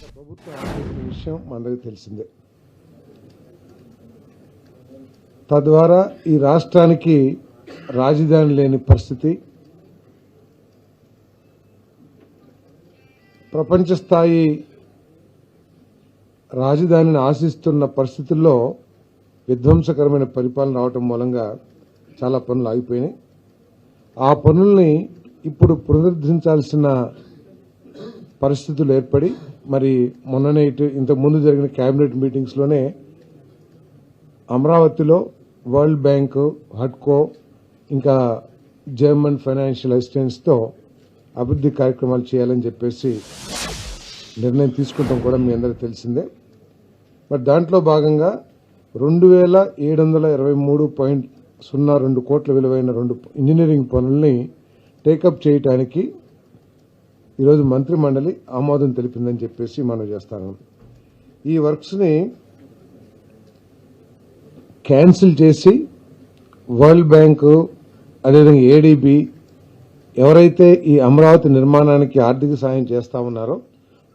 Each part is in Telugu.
ప్రభుత్వం విషయం మనందరికీ తెలిసిందే. తద్వారా ఈ రాష్ట్రానికి రాజధాని లేని పరిస్థితి ప్రపంచ స్థాయి రాజధానిని ఆశిస్తున్న పరిస్థితుల్లో విధ్వంసకరమైన పరిపాలన రావటం మూలంగా చాలా పనులు ఆగిపోయినాయి. ఆ పనుల్ని ఇప్పుడు పునరుద్ధరించాల్సిన పరిస్థితులు ఏర్పడి మరి మొన్ననే ఇటు ఇంతకుముందు జరిగిన క్యాబినెట్ మీటింగ్స్లోనే అమరావతిలో వరల్డ్ బ్యాంకు హడ్కో ఇంకా జర్మన్ ఫైనాన్షియల్ అసిస్టెన్స్తో అభివృద్ధి కార్యక్రమాలు చేయాలని చెప్పేసి నిర్ణయం తీసుకుంటాం కూడా మీ అందరికీ తెలిసిందే. మరి దాంట్లో భాగంగా రెండు వేల ఏడు వందల ఇరవై మూడు పాయింట్ సున్నా రెండు కోట్ల విలువైన రెండు ఇంజనీరింగ్ పనుల్ని టేకప్ చేయటానికి ఈరోజు మంత్రి మండలి ఆమోదం తెలిపిందని చెప్పేసి మనం చేస్తాను. ఈ వర్క్స్ని క్యాన్సిల్ చేసి వరల్డ్ బ్యాంకు అదేవిధంగా ఏడీబీ ఎవరైతే ఈ అమరావతి నిర్మాణానికి ఆర్థిక సాయం చేస్తా ఉన్నారో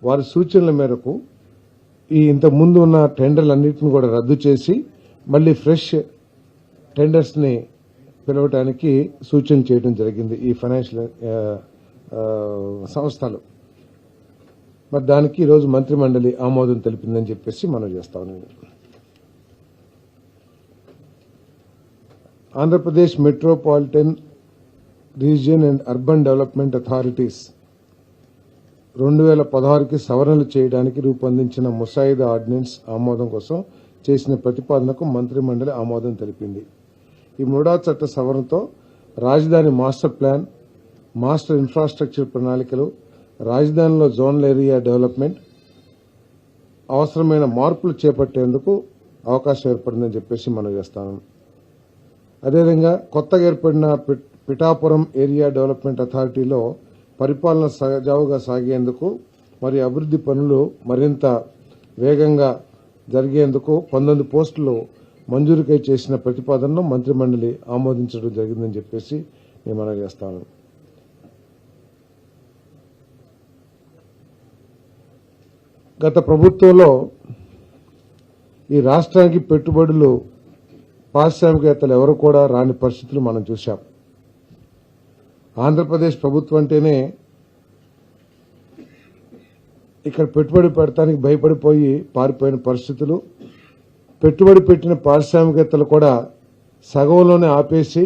వారి సూచనల మేరకు ఈ ఇంత ముందు ఉన్న టెండర్లన్నింటిని కూడా రద్దు చేసి మళ్ళీ ఫ్రెష్ టెండర్స్ని పిలవటానికి సూచన చేయడం జరిగింది ఈ ఫైనాన్షియల్ సంస్థలు. మరి దానికి ఈరోజు మంత్రి మండలి ఆమోదం తెలిపిందని చెప్పేసి మనం చేస్తా ఉన్నాం. Andhra Pradesh metropolitan region and urban development authorities రెండు వేల పదహారుకి సవరణలు చేయడానికి రూపొందించిన ముసాయిదా ఆర్డినెన్స్ ఆమోదం కోసం చేసిన ప్రతిపాదనకు మంత్రి మండలి ఆమోదం తెలిపింది. ఈ మూడా చట్ట సవరణతో రాజధాని మాస్టర్ ప్లాన్ మాస్టర్ ఇన్ఫ్రాస్ట్రక్చర్ ప్రణాళికలు రాజధానిలో జోనల్ ఏరియా డెవలప్మెంట్ అవసరమైన మార్పులు చేపట్టేందుకు అవకాశం ఏర్పడిందని చెప్పేసి మనం చేస్తాను అదేవిధంగా కొత్తగా ఏర్పడిన పిట్- పిఠాపురం ఏరియా డెవలప్మెంట్ అథారిటీలో పరిపాలన సజావుగా సాగేందుకు మరియు అభివృద్ధి పనులు మరింత వేగంగా జరిగేందుకు పంతొమ్మిది పోస్టులు మంజూరుకై చేసిన ప్రతిపాదనను మంత్రిమండలి ఆమోదించడం జరిగిందని చెప్పేసి నేను మనం చేస్తాను గత ప్రభుత్వంలో ఈ రాష్ట్రానికి పెట్టుబడులు పారిశ్రామికవేత్తలు ఎవరు కూడా రాని పరిస్థితులు మనం చూశాం. ఆంధ్రప్రదేశ్ ప్రభుత్వం అంటేనే ఇక్కడ పెట్టుబడి పెడతానికి భయపడిపోయి పారిపోయిన పరిస్థితులు. పెట్టుబడి పెట్టిన పారిశ్రామికవేత్తలు కూడా సగంలోనే ఆపేసి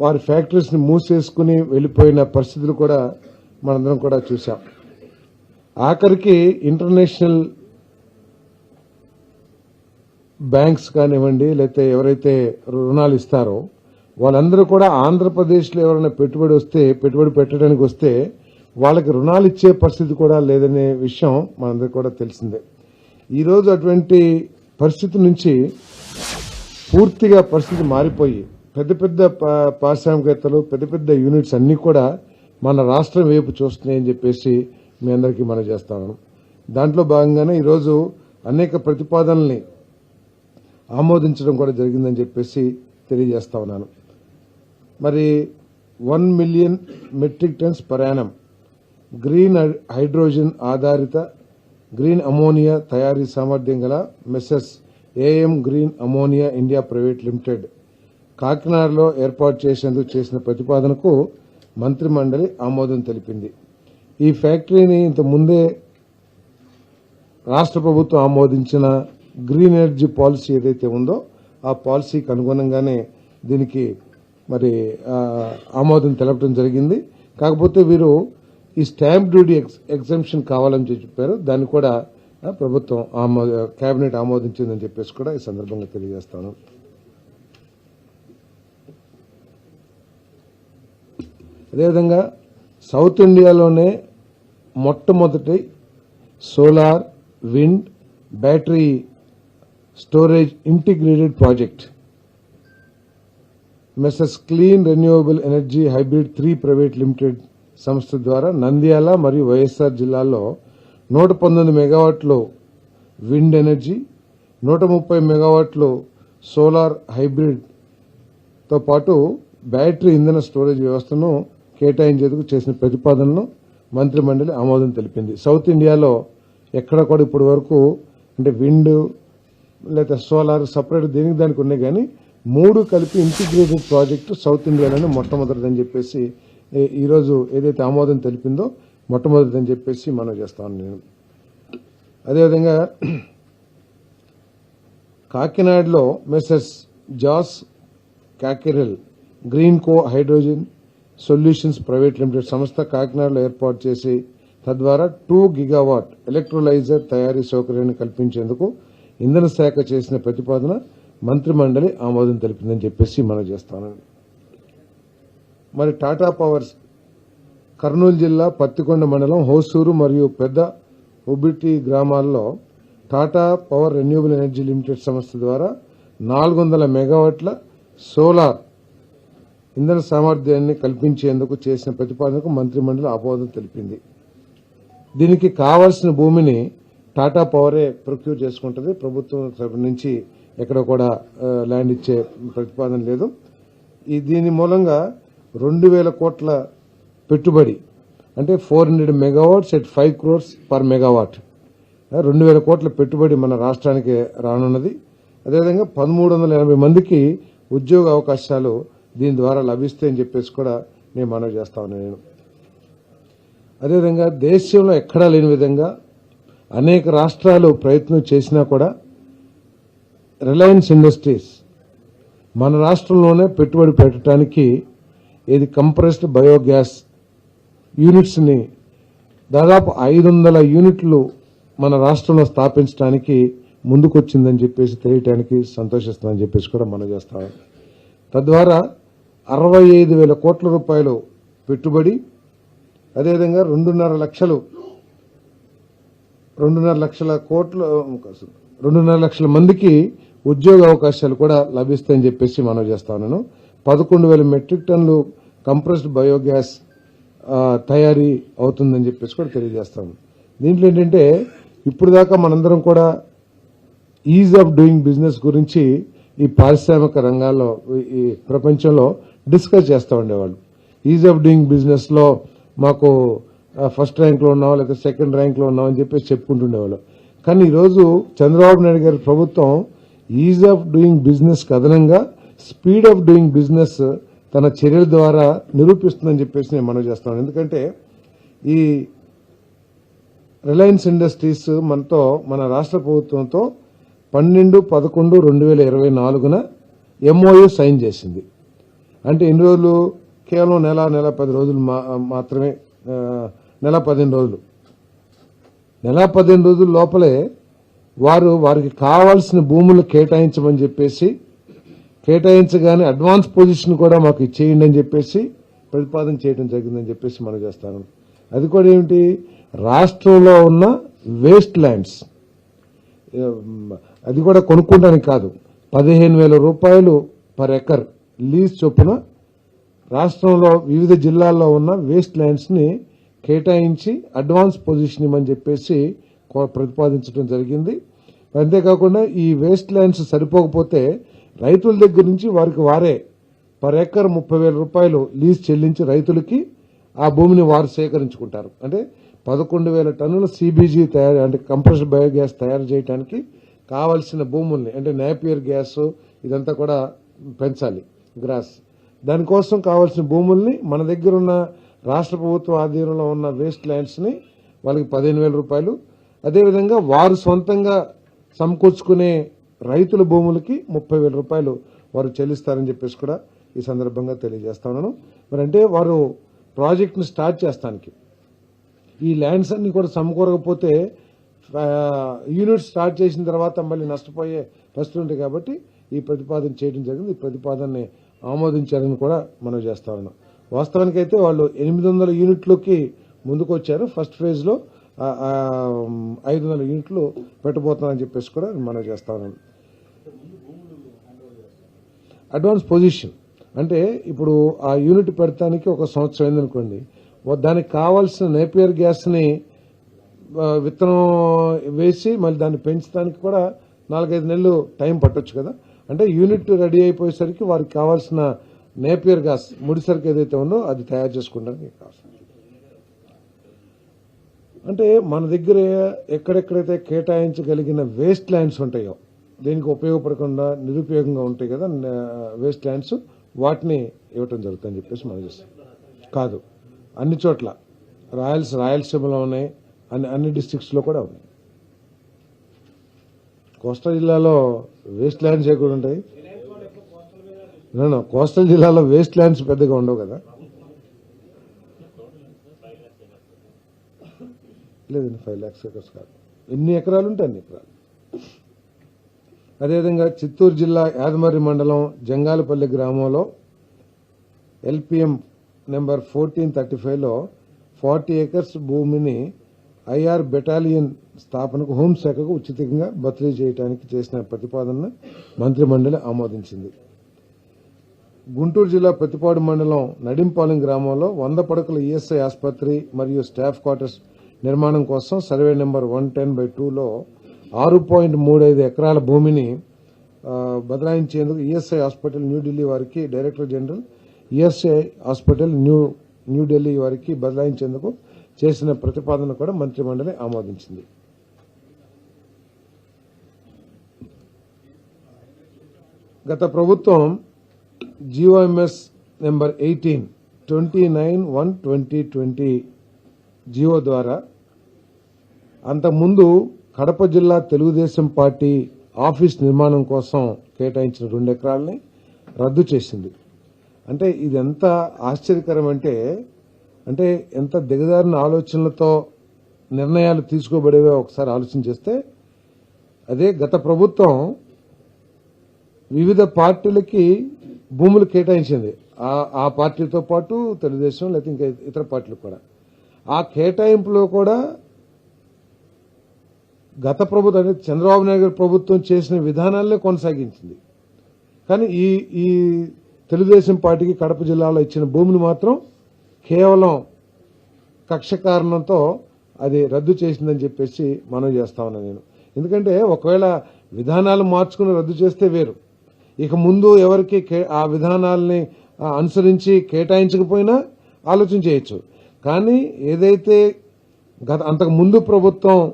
వారి ఫ్యాక్టరీస్ని మూసేసుకుని వెళ్ళిపోయిన పరిస్థితులు కూడా మనందరం కూడా చూశాం. ఆఖరికి ఇంటర్నేషనల్ బ్యాంక్స్ కానివ్వండి లేకపోతే ఎవరైతే రుణాలు ఇస్తారో వాళ్ళందరూ కూడా ఆంధ్రప్రదేశ్లో ఎవరైనా పెట్టుబడి వస్తే పెట్టుబడి పెట్టడానికి వస్తే వాళ్ళకి రుణాలు ఇచ్చే పరిస్థితి కూడా లేదనే విషయం మనందరికీ కూడా తెలిసిందే. ఈరోజు అటువంటి పరిస్థితి నుంచి పూర్తిగా పరిస్థితి మారిపోయి పెద్ద పెద్ద పా- పారిశ్రామికవేత్తలు పెద్ద పెద్ద యూనిట్స్ అన్నీ కూడా మన రాష్ట్రం వైపు చూస్తున్నాయని చెప్పేసి మీ అందరికీ మనం చేస్తాను. దాంట్లో భాగంగానే ఈరోజు అనేక ప్రతిపాదనల్ని ఆమోదించడం కూడా జరిగిందని చెప్పేసి తెలియజేస్తా ఉన్నాను. మరి one million metric tons per annum green hy- hydrogen ఆధారిత గ్రీన్ అమోనియా తయారీ సామర్థ్యం గల messrs AM green ammonia India private limited కాకినాడలో ఏర్పాటు చేసేందుకు చేసిన ప్రతిపాదనకు మంత్రి మండలి ఆమోదం తెలిపింది. ఈ ఫ్యాక్టరీని ఇంత ముందే రాష్ట్ర ప్రభుత్వం ఆమోదించిన గ్రీన్ ఎనర్జీ పాలసీ ఏదైతే ఉందో ఆ పాలసీకి అనుగుణంగానే దీనికి మరి ఆమోదం తెలపడం జరిగింది. కాకపోతే వీరు ఈ స్టాంప్ డ్యూటీ ఎక్స్ ఎగ్జంప్షన్ కావాలని చెప్పారు. దాన్ని కూడా ప్రభుత్వం ఆమోద కేబినెట్ ఆమోదించిందని చెప్పేసి కూడా ఈ సందర్భంగా తెలియజేస్తాను. అదేవిధంగా సౌత్ ఇండియాలోనే మొట్టమొదటి solar wind battery storage integrated project. Messrs clean renewable energy hybrid three private limited సంస్థ ద్వారా నంద్యాల మరియు వైఎస్ఆర్ జిల్లాల్లో నూట పంతొమ్మిది మెగావాట్లు విండ్ ఎనర్జీ నూట ముప్పై మెగావాట్లు సోలార్ హైబ్రిడ్తో పాటు బ్యాటరీ ఇంధన స్టోరేజ్ వ్యవస్థను కేటాయించేందుకు చేసిన ప్రతిపాదనను మంత్రి మండలి ఆమోదం తెలిపింది. సౌత్ ఇండియాలో ఎక్కడ కూడా ఇప్పటి వరకు అంటే విండ్ లేదా సోలార్ సపరేట్ దేనికి దానికి ఉన్నాయి కానీ మూడు కలిపి ఇంటిగ్రేటెడ్ ప్రాజెక్టు సౌత్ ఇండియాలోనే మొట్టమొదటిదని చెప్పేసి ఈరోజు ఏదైతే ఆమోదం తెలిపిందో మొట్టమొదటిదని చెప్పేసి మనం చేస్తాను నేను. అదేవిధంగా కాకినాడలో మెసెస్ జాస్ కాకిరెల్ green co hydrogen solutions private limited సంస్థ కాకినాడలో ఏర్పాటు చేసి తద్వారా టూ గిగావాట్ ఎలక్ట్రోలైజర్ తయారీ సౌకర్యాన్ని కల్పించేందుకు ఇంధన శాఖ చేసిన ప్రతిపాదన మంత్రి మండలి ఆమోదం తెలిపిందని చెప్పేసి మనం చేస్తాను. మరి టాటా పవర్స్ కర్నూలు జిల్లా పత్తికొండ మండలం హోసూరు మరియు పెద్ద ఉబిటి గ్రామాల్లో Tata power renewable energy limited సంస్థ ద్వారా నాలుగు వందల మెగావాట్ల సోలార్ ఇంధన సామర్థ్యాన్ని కల్పించేందుకు చేసిన ప్రతిపాదనకు మంత్రి మండలి ఆమోదం తెలిపింది. దీనికి కావలసిన భూమిని టాటా పవరే ప్రొక్యూర్ చేసుకుంటుంది. ప్రభుత్వం తరపు నుంచి ఎక్కడ కూడా ల్యాండ్ ఇచ్చే ప్రతిపాదన లేదు. ఈ దీని మూలంగా రెండు వేల కోట్ల పెట్టుబడి అంటే four hundred megawatts at five crores per megawatt. రెండు వేల కోట్ల పెట్టుబడి మన రాష్ట్రానికి రానున్నది. అదేవిధంగా పదమూడు వందల ఎనభై మందికి ఉద్యోగ అవకాశాలు దీని ద్వారా లభిస్తాయని చెప్పేసి కూడా నేను మనవి చేస్తా నేను. అదేవిధంగా దేశంలో ఎక్కడా లేని విధంగా అనేక రాష్ట్రాలు ప్రయత్నం చేసినా కూడా రిలయన్స్ ఇండస్ట్రీస్ మన రాష్ట్రంలోనే పెట్టుబడి పెట్టడానికి ఇది కంప్రెస్డ్ బయోగ్యాస్ యూనిట్స్ని దాదాపు ఐదు వందల యూనిట్లు మన రాష్ట్రంలో స్థాపించడానికి ముందుకొచ్చిందని చెప్పేసి తెలియటానికి సంతోషిస్తుందని చెప్పేసి కూడా మనం చేస్తాం తద్వారా అరవై ఐదు వేల కోట్ల రూపాయలు పెట్టుబడి అదేవిధంగా రెండున్నర లక్షలు రెండున్నర లక్షల కోట్ల రెండున్నర లక్షల మందికి ఉద్యోగ అవకాశాలు కూడా లభిస్తాయని చెప్పేసి మనం చేస్తా ఉన్నాను. పదకొండు వేల మెట్రిక్ టన్నులు కంప్రెస్డ్ బయోగ్యాస్ తయారీ అవుతుందని చెప్పేసి కూడా తెలియజేస్తాను దీంట్లో ఏంటంటే ఇప్పుడు దాకా మనందరం కూడా ఈజ్ ఆఫ్ డూయింగ్ బిజినెస్ గురించి ఈ పారిశ్రామిక రంగాల్లో ఈ ప్రపంచంలో డిస్కస్ చేస్తూ ఉండేవాళ్ళు. ఈజ్ ఆఫ్ డూయింగ్ బిజినెస్లో మాకు ఫస్ట్ ర్యాంక్లో ఉన్నాం లేదా సెకండ్ ర్యాంక్లో ఉన్నాం అని చెప్పేసి చెప్పుకుంటుండేవాళ్ళు. కానీ ఈరోజు చంద్రబాబు నాయుడు గారి ప్రభుత్వం ఈజ్ ఆఫ్ డూయింగ్ బిజినెస్ కథనంగా స్పీడ్ ఆఫ్ డూయింగ్ బిజినెస్ తన చర్యల ద్వారా నిరూపిస్తుందని చెప్పేసి నేను మనవి చేస్తాను ఎందుకంటే ఈ రిలయన్స్ ఇండస్ట్రీస్ మనతో మన రాష్ట్ర ప్రభుత్వంతో పన్నెండు పదకొండు రెండు వేల ఇరవై నాలుగున ఎంఓయూ సైన్ చేసింది. అంటే ఎన్ని రోజులు? కేవలం నెల నెల పది రోజులు మా- మాత్రమే నెల పదిహేను రోజులు. నెల పదిహేను రోజుల లోపలే వారు వారికి కావాల్సిన భూములు కేటాయించమని చెప్పేసి కేటాయించగానే అడ్వాన్స్ పొజిషన్ కూడా మాకు ఇచ్చేయండి అని చెప్పేసి ప్రతిపాదన చేయడం జరిగిందని చెప్పేసి మనం చేస్తాను. అది కూడా ఏమిటి? రాష్ట్రంలో ఉన్న వేస్ట్ ల్యాండ్స్. అది కూడా కొనుక్కోవడానికి కాదు. పదిహేను వేల రూపాయలు పర్ ఎకర్. లీజ్ చొప్పున రాష్ట్రంలో వివిధ జిల్లాల్లో ఉన్న వేస్ట్ ల్యాండ్స్ని కేటాయించి అడ్వాన్స్ పొజిషన్ ఇవ్వమని చెప్పేసి కో- ప్రతిపాదించడం జరిగింది. అంతేకాకుండా ఈ వేస్ట్ ల్యాండ్స్ సరిపోకపోతే రైతుల దగ్గర నుంచి వారికి వారే పర్ ఎకర్ ముప్పై వేల రూపాయలు లీజ్ చెల్లించి రైతులకి ఆ భూమిని వారు సేకరించుకుంటారు. అంటే పదకొండు వేల టన్నుల సిబిజీ తయారు అంటే కంప్రెస్డ్ బయోగ్యాస్ తయారు చేయడానికి కావలసిన భూముల్ని అంటే నేపియర్ గ్యాస్ ఇదంతా కూడా పెంచాలి. గ్రాస్. దానికోసం కావాల్సిన భూముల్ని మన దగ్గర ఉన్న రాష్ట్ర ప్రభుత్వ ఆధీనంలో ఉన్న వేస్ట్ ల్యాండ్స్ని వాళ్ళకి పదిహేను వేల రూపాయలు. అదేవిధంగా వారు సొంతంగా సమకూర్చుకునే రైతుల భూములకి ముప్పై వేల రూపాయలు వారు చెల్లిస్తారని చెప్పేసి కూడా ఈ సందర్భంగా తెలియజేస్తా ఉన్నాను. మరి అంటే వారు ప్రాజెక్ట్ని స్టార్ట్ చేస్తానికి. ఈ ల్యాండ్స్ అన్ని కూడా సమకూరకపోతే యూనిట్ స్టార్ట్ చేసిన తర్వాత మళ్ళీ నష్టపోయే పరిస్థితి ఉంటుంది కాబట్టి ఈ ప్రతిపాదన చేయడం జరిగింది. ఈ ప్రతిపాదనని ఆమోదించారని కూడా మనం చేస్తా ఉన్నాం. వాస్తవానికి అయితే వాళ్ళు ఎనిమిది వందల యూనిట్లకి ముందుకు వచ్చారు ఫస్ట్ ఫేజ్లో ఐదు వందల యూనిట్లు పెట్టబోతున్నారని చెప్పేసి కూడా మనం చేస్తా ఉన్నాం. అడ్వాన్స్ పొజిషన్ అంటే ఇప్పుడు ఆ యూనిట్ పెడతానికి ఒక సంవత్సరం అయిందనుకోండి దానికి కావాల్సిన నేపియర్ గ్యాస్ని విత్తనం వేసి మళ్ళీ దాన్ని పెంచడానికి కూడా నాలుగైదు నెలలు టైం పట్టొచ్చు కదా. అంటే యూనిట్ రెడీ అయిపోయేసరికి వారికి కావాల్సిన నేపియర్ గ్యాస్ ముడిసరికి ఏదైతే ఉందో అది తయారు చేసుకోవడానికి కావాల్సింది. అంటే మన దగ్గర ఎక్కడెక్కడైతే కేటాయించగలిగిన వేస్ట్ ల్యాండ్స్ ఉంటాయో దేనికి ఉపయోగపడకుండా నిరుపయోగంగా ఉంటాయి కదా వేస్ట్ ల్యాండ్స్ వాటిని ఇవ్వటం జరుగుతుందని చెప్పేసి మనం చేస్తాం. కాదు అన్ని చోట్ల రాయల్స్ రాయలసీమలో ఉన్నాయి అన్ని అన్ని డిస్ట్రిక్ట్స్లో కూడా ఉన్నాయి. కోస్టల్ జిల్లాలో వేస్ట్ ల్యాండ్స్ ఎక్కువ ఉంటాయి. కోస్టల్ జిల్లాలో వేస్ట్ ల్యాండ్స్ పెద్దగా ఉండవు కదా. లేదండి ఫైవ్ ల్యాక్స్ ఎకర్స్ కాదు. ఎన్ని ఎకరాలు ఉంటాయి అన్ని ఎకరాలు? అదేవిధంగా చిత్తూరు జిల్లా యాదమర్రి మండలం జంగాలపల్లి గ్రామంలో ఎల్పిఎం నెంబర్ ఫోర్టీన్ థర్టీ ఫైవ్లో ఫార్టీ ఏకర్స్ భూమిని ఐఆర్ బెటాలియన్ స్థాపనకు హోంశాఖకు ఉచితంగా బదిలీ చేయడానికి చేసిన ప్రతిపాదనను మంత్రిమండలి ఆమోదించింది. గుంటూరు జిల్లా ప్రతిపాడు మండలం నడింపాలెం గ్రామంలో వంద పడకల ఈఎస్ఐ ఆసుపత్రి మరియు స్టాఫ్ క్వార్టర్స్ నిర్మాణం కోసం survey number one ten by టూలో ఆరు పాయింట్ మూడు ఐదు ఎకరాల భూమిని బదలాయించేందుకు ఈఎస్ఐ హాస్పిటల్ న్యూఢిల్లీ వారికి director general ESI hospital new New Delhi వారికి బదలాయించేందుకు చేసిన ప్రతిపాదన కూడా మంత్రిమండలి ఆమోదించింది. గత ప్రభుత్వం GOMS number eighteen twenty nine one twenty twenty GO ద్వారా అంతకుముందు కడప జిల్లా తెలుగుదేశం పార్టీ ఆఫీస్ నిర్మాణం కోసం కేటాయించిన రెండు ఎకరాలని రద్దు చేసింది. అంటే ఇది ఎంత ఆశ్చర్యకరం అంటే అంటే ఎంత దిగజారిన ఆలోచనలతో నిర్ణయాలు తీసుకోబడేవో ఒకసారి ఆలోచన చేస్తే అదే గత ప్రభుత్వం వివిధ పార్టీలకి భూములు కేటాయించింది. ఆ- ఆ పార్టీతో పాటు తెలుగుదేశం లేకపోతే ఇంకా ఇతర పార్టీలు కూడా. ఆ కేటాయింపులో కూడా గత ప్రభుత్వం అంటే చంద్రబాబు నాయుడు గారి ప్రభుత్వం చేసిన విధానాలనే కొనసాగించింది. కానీ ఈ ఈ తెలుగుదేశం పార్టీకి కడప జిల్లాలో ఇచ్చిన భూమిని మాత్రం కేవలం కక్ష కారణంతో అది రద్దు చేసిందని చెప్పేసి మనం చేస్తా ఉన్నా నేను. ఎందుకంటే ఒకవేళ విధానాలు మార్చుకుని రద్దు చేస్తే వేరు. ఇక ముందు ఎవరికి కే- ఆ విధానాలని అనుసరించి కేటాయించకపోయినా ఆలోచన చేయొచ్చు. కానీ ఏదైతే గత అంతకు ముందు ప్రభుత్వం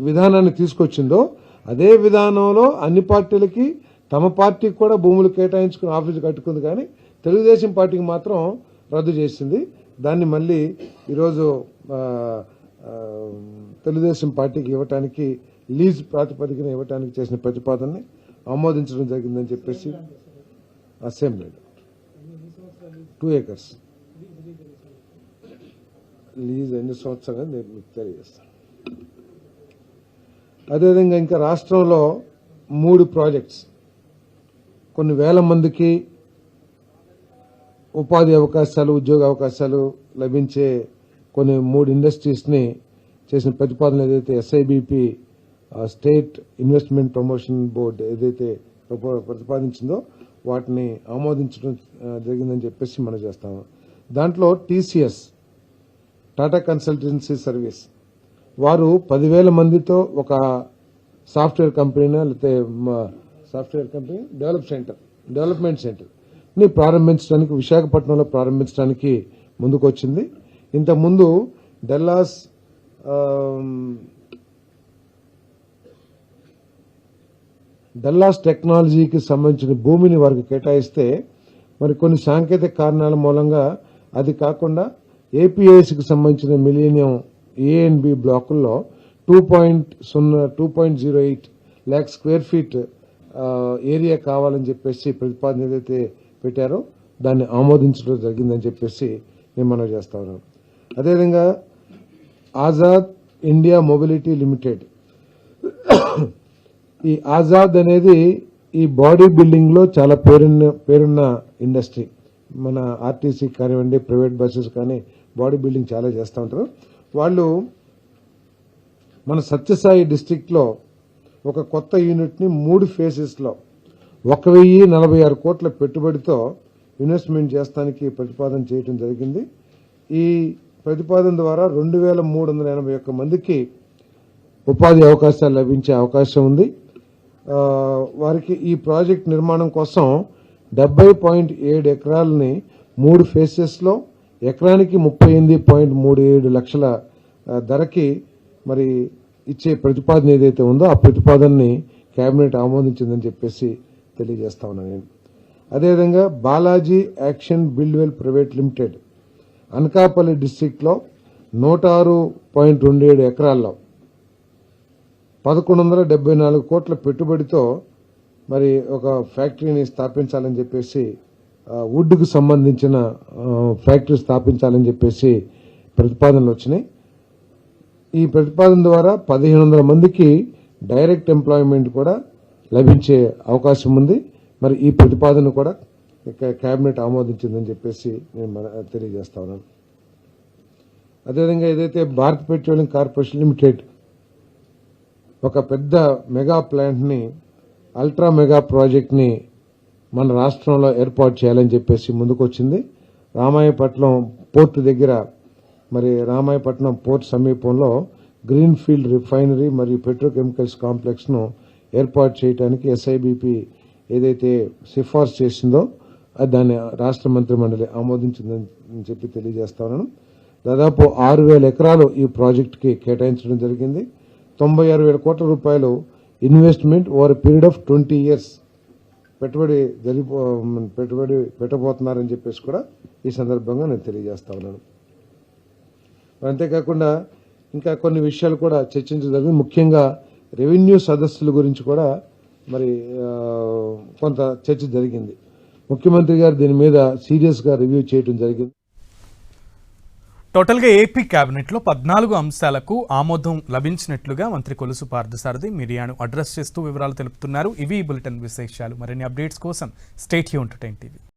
విధానాన్ని తీసుకొచ్చిందో అదే విధానంలో అన్ని పార్టీలకి తమ పార్టీకి కూడా భూములు కేటాయించుకుని ఆఫీసు కట్టుకుంది కానీ తెలుగుదేశం పార్టీకి మాత్రం రద్దు చేసింది. దాన్ని మళ్ళీ ఈరోజు తెలుగుదేశం పార్టీకి ఇవ్వటానికి లీజ్ ప్రాతిపదికన ఇవ్వటానికి చేసిన ప్రతిపాదనని ఆమోదించడం జరిగిందని చెప్పేసి అసెంబ్లీ టూ ఏకర్స్ లీజ్ ఎన్ని సంవత్సరాలు నేను మీకు తెలియజేస్తాను. అదేవిధంగా ఇంకా రాష్ట్రంలో మూడు ప్రాజెక్ట్స్ కొన్ని వేల మందికి ఉపాధి అవకాశాలు ఉద్యోగ అవకాశాలు లభించే కొన్ని మూడు ఇండస్ట్రీస్ని చేసిన ప్రతిపాదన ఏదైతే SIBP state investment promotion board ఏదైతే ప్రపో- ప్రతిపాదించిందో వాటిని ఆమోదించడం జరిగిందని చెప్పేసి మనం చేస్తాము. దాంట్లో టీసీఎస్ టాటా కన్సల్టెన్సీ సర్వీస్ వారు పదివేల మందితో ఒక సాఫ్ట్వేర్ కంపెనీ లేకపోతే software company develop centre development centre. ని ప్రారంభించడానికి విశాఖపట్నంలో ప్రారంభించడానికి ముందుకొచ్చింది. ఇంతకుముందు డెల్లాస్ డెల్లాస్ డల్లాస్ టెక్నాలజీకి సంబంధించిన భూమిని వారికి కేటాయిస్తే మరి కొన్ని సాంకేతిక కారణాల మూలంగా అది కాకుండా ఏపీఎస్కి సంబంధించిన మిలీనియం ఏ బి బ్లాకుల్లో టూ పాయింట్ సున్నా two point zero eight lakh square feet area కావాలని చెప్పేసి ప్రతిపాదన ఏదైతే పెట్టారో. దాన్ని ఆమోదించడం జరిగిందని చెప్పేసి నేను మనం చేస్తా ఉన్నాను. అదేవిధంగా ఆజాద్ ఇండియా మొబిలిటీ లిమిటెడ్. ఈ ఆజాద్ అనేది ఈ బాడీ బిల్డింగ్లో చాలా పేరున్న పేరున్న ఇండస్ట్రీ. మన ఆర్టీసీ కానివ్వండి ప్రైవేట్ బస్సెస్ కానీ బాడీ బిల్డింగ్ చాలా చేస్తూ ఉంటారు. వాళ్ళు మన సత్యసాయి డిస్టిక్లో ఒక కొత్త యూనిట్ని మూడు ఫేసెస్లో ఒక వెయ్యి నలభై ఆరు కోట్ల పెట్టుబడితో ఇన్వెస్ట్మెంట్ చేస్తానికి ప్రతిపాదన చేయడం జరిగింది. ఈ ప్రతిపాదన ద్వారా రెండు వేల మూడు వందల ఎనభై ఒక్క మందికి ఉపాధి అవకాశాలు లభించే అవకాశం ఉంది. వారికి ఈ ప్రాజెక్ట్ నిర్మాణం కోసం డెబ్బై పాయింట్ ఏడు ఎకరాలని మూడు ఫేసెస్లో ఎకరానికి ముప్పై ఎనిమిది పాయింట్ మూడు ఏడు లక్షల ధరకి మరి ఇచ్చే ప్రతిపాదన ఏదైతే ఉందో ఆ ప్రతిపాదనని కేబినెట్ ఆమోదించిందని చెప్పేసి తెలియజేస్తా ఉన్నాను నేను. అదేవిధంగా Balaji action buildwell private limited Anakapalli డిస్టిక్లో నూట ఆరు పాయింట్ రెండు ఏడు ఎకరాల్లో పదకొండు వందల డెబ్బై నాలుగు కోట్ల పెట్టుబడితో మరి ఒక ఫ్యాక్టరీని స్థాపించాలని చెప్పేసి వుడ్కు సంబంధించిన ఫ్యాక్టరీ స్థాపించాలని చెప్పేసి ప్రతిపాదనలు వచ్చినాయి. ఈ ప్రతిపాదన ద్వారా పదిహేను వందల మందికి డైరెక్ట్ ఎంప్లాయ్మెంట్ కూడా లభించే అవకాశం ఉంది. మరి ఈ ప్రతిపాదన కూడా క్యాబినెట్ కేబినెట్ ఆమోదించిందని చెప్పేసి నేను మన తెలియజేస్తా ఉన్నాను. అదేవిధంగా ఏదైతే భారత్ పెట్రోలియం కార్పొరేషన్ లిమిటెడ్ ఒక పెద్ద మెగా ప్లాంట్ని అల్ట్రా మెగా ప్రాజెక్ట్ని మన రాష్ట్రంలో ఏర్పాటు చేయాలని చెప్పేసి ముందుకొచ్చింది. రామాయపట్నం పోర్టు దగ్గర మరి రామాయపట్నం పోర్ట్ సమీపంలో గ్రీన్ ఫీల్డ్ రిఫైనరీ మరియు పెట్రోకెమికల్స్ కాంప్లెక్స్ను ఏర్పాటు చేయడానికి ఎస్ఐబిపి ఏదైతే సిఫార్సు చేసిందో అది దాన్ని రాష్ట్ర మంత్రి మండలి ఆమోదించిందని చెప్పి తెలియజేస్తా ఉన్నాను. దాదాపు ఆరు వేల ఎకరాలు ఈ ప్రాజెక్టుకి కేటాయించడం జరిగింది. తొంభై ఆరు వేల కోట్ల రూపాయలు investment over period of twenty years పెట్టుబడి జరిపో పెట్టుబడి పెట్టబోతున్నారని చెప్పేసి కూడా ఈ సందర్భంగా నేను తెలియజేస్తా ఉన్నాను. అంతేకాకుండా ఇంకా కొన్ని విషయాలు కూడా చర్చించడం జరిగింది. ముఖ్యంగా రెవెన్యూ సదస్సుల గురించి కూడా మరి కొంత చర్చ జరిగింది. ముఖ్యమంత్రి గారు దీని మీద సీరియస్గా రివ్యూ చేయడం జరిగింది. టోటల్గా ఏపీ కేబినెట్లో పద్నాలుగు అంశాలకు ఆమోదం లభించినట్లుగా మంత్రి కొలుసు పార్థసారథి మీడియాను అడ్రస్ చేస్తూ వివరాలు తెలుపుతున్నారు. ఇవి బులెటిన్ విశేషాలు. మరిన్ని అప్డేట్స్ కోసం స్టేట్ యూన్ టీవీ.